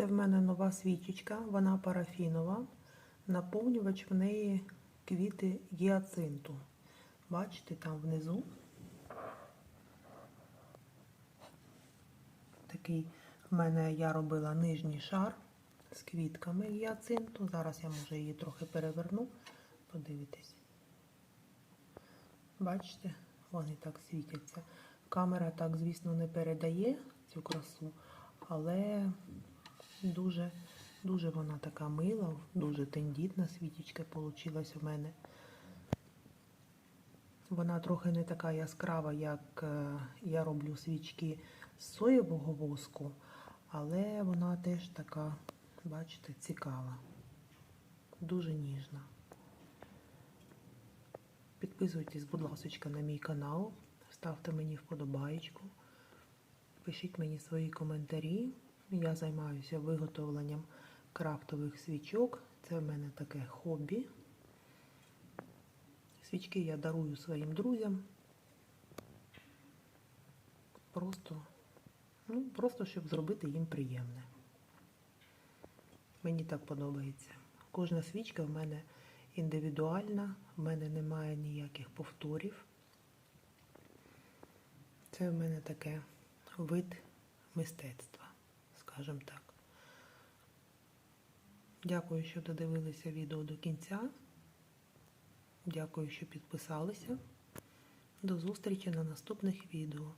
Це в мене нова свічечка, вона парафінова. Наповнювач в неї квіти гіацинту. Бачите, там внизу такий в мене я робила нижній шар з квітками гіацинту. Зараз я може її трохи переверну. Подивитись. Бачите, вони так світяться. Камера так, звісно, не передає цю красу, але дуже, дуже вона така мила, дуже тендітна свічечка вийшла в мене. Вона трохи не така яскрава, як е, я роблю свічки з соєвого воску, але вона теж така, бачите, цікава, дуже ніжна. Підписуйтесь, будь ласка, на мій канал, ставте мені вподобаєчку, пишіть мені свої коментарі. Я займаюся виготовленням крафтових свічок. Це в мене таке хобі. Свічки я дарую своїм друзям. Просто, ну, просто щоб зробити їм приємне. Мені так подобається. Кожна свічка в мене індивідуальна, в мене немає ніяких повторів. Це в мене таке вид мистецтва, скажімо так. Дякую, що додивилися відео до кінця. Дякую, що підписалися. До зустрічі на наступних відео.